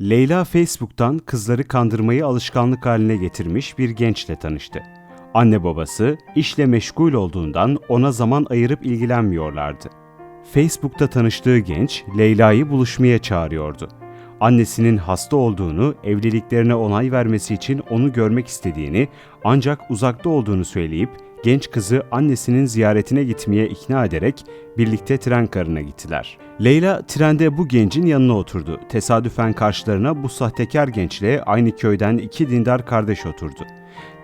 Leyla Facebook'tan kızları kandırmayı alışkanlık haline getirmiş bir gençle tanıştı. Anne babası işle meşgul olduğundan ona zaman ayırıp ilgilenmiyorlardı. Facebook'ta tanıştığı genç Leyla'yı buluşmaya çağırıyordu. Annesinin hasta olduğunu, evliliklerine onay vermesi için onu görmek istediğini ancak uzakta olduğunu söyleyip genç kızı annesinin ziyaretine gitmeye ikna ederek birlikte tren karına gittiler. Leyla trende bu gencin yanına oturdu. Tesadüfen karşılarına bu sahtekar gençle aynı köyden iki dindar kardeş oturdu.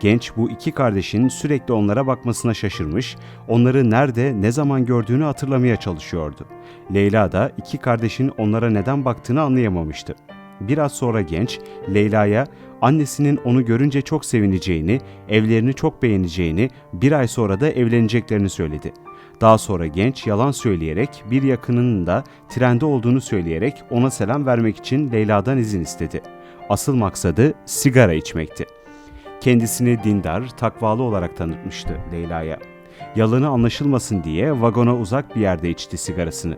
Genç bu iki kardeşin sürekli onlara bakmasına şaşırmış, onları nerede, ne zaman gördüğünü hatırlamaya çalışıyordu. Leyla da iki kardeşin onlara neden baktığını anlayamamıştı. Biraz sonra genç, Leyla'ya annesinin onu görünce çok sevineceğini, evlerini çok beğeneceğini, bir ay sonra da evleneceklerini söyledi. Daha sonra genç yalan söyleyerek bir yakınının da trende olduğunu söyleyerek ona selam vermek için Leyla'dan izin istedi. Asıl maksadı sigara içmekti. Kendisini dindar, takvalı olarak tanıtmıştı Leyla'ya. Yalanı anlaşılmasın diye vagona uzak bir yerde içti sigarasını.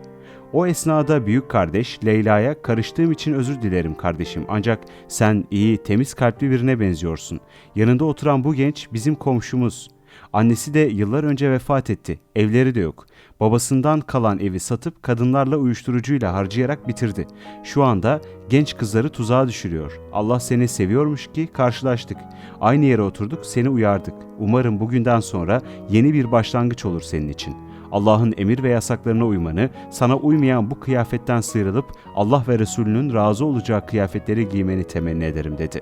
O esnada büyük kardeş Leyla'ya karıştığım için özür dilerim kardeşim ancak sen iyi, temiz kalpli birine benziyorsun. Yanında oturan bu genç bizim komşumuz. Annesi de yıllar önce vefat etti. Evleri de yok. Babasından kalan evi satıp kadınlarla uyuşturucuyla harcayarak bitirdi. Şu anda genç kızları tuzağa düşürüyor. Allah seni seviyormuş ki karşılaştık. Aynı yere oturduk, seni uyardık. Umarım bugünden sonra yeni bir başlangıç olur senin için. Allah'ın emir ve yasaklarına uymanı, sana uymayan bu kıyafetten sıyrılıp Allah ve Resulünün razı olacağı kıyafetleri giymeni temenni ederim dedi.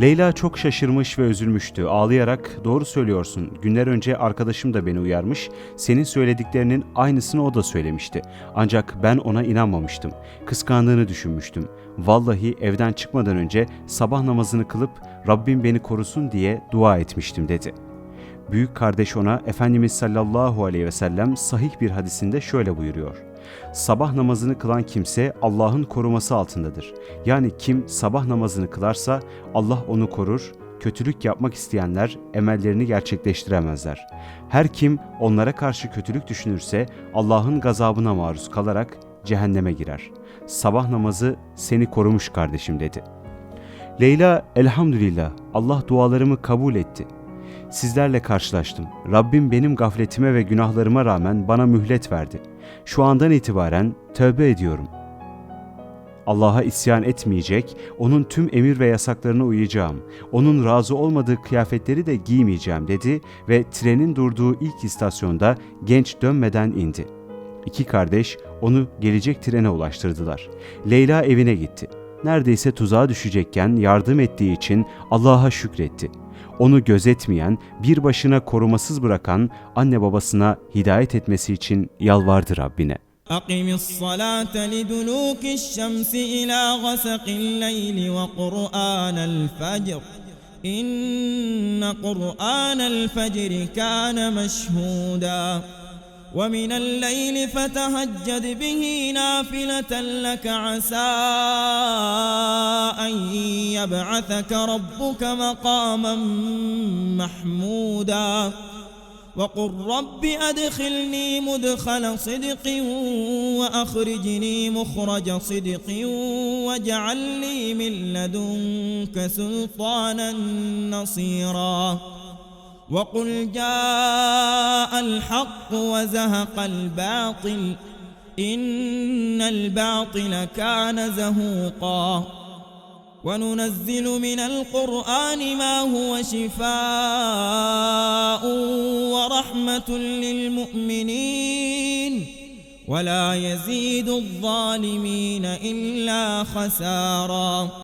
Leyla çok şaşırmış ve üzülmüştü. Ağlayarak doğru söylüyorsun. Günler önce arkadaşım da beni uyarmış. Senin söylediklerinin aynısını o da söylemişti. Ancak ben ona inanmamıştım. Kıskandığını düşünmüştüm. Vallahi evden çıkmadan önce sabah namazını kılıp Rabbim beni korusun diye dua etmiştim dedi. Büyük kardeş ona Efendimiz sallallahu aleyhi ve sellem sahih bir hadisinde şöyle buyuruyor. Sabah namazını kılan kimse Allah'ın koruması altındadır. Yani kim sabah namazını kılarsa Allah onu korur, kötülük yapmak isteyenler emellerini gerçekleştiremezler. Her kim onlara karşı kötülük düşünürse Allah'ın gazabına maruz kalarak cehenneme girer. Sabah namazı seni korumuş kardeşim dedi. Leyla elhamdülillah Allah dualarımı kabul etti. Sizlerle karşılaştım. Rabbim benim gafletime ve günahlarıma rağmen bana mühlet verdi. Şu andan itibaren tövbe ediyorum. Allah'a isyan etmeyecek, onun tüm emir ve yasaklarına uyacağım. Onun razı olmadığı kıyafetleri de giymeyeceğim dedi ve trenin durduğu ilk istasyonda genç dönmeden indi. İki kardeş onu gelecek trene ulaştırdılar. Leyla evine gitti. Neredeyse tuzağa düşecekken yardım ettiği için Allah'a şükretti Onu gözetmeyen, bir başına korumasız bırakan anne babasına hidayet etmesi için yalvardı Rabbine. أقم الصلاة لدلوك الشمس إلى غسق الليل وقرآن الفجر إن قرآن الفجر كان مشهودا ومن الليل فتهجد به نافلة لك عسى أن يبعثك ربك مقاما محمودا. وقل رب أدخلني مدخل صدق وأخرجني مخرج صدق واجعل لي من لدنك سلطانا نصيرا. وقل جاء الحق وزهق الباطل إن الباطل كان زهوقا. وننزل من القرآن ما هو شفاء ورحمة للمؤمنين. ولا يزيد الظالمين إلا خسارا.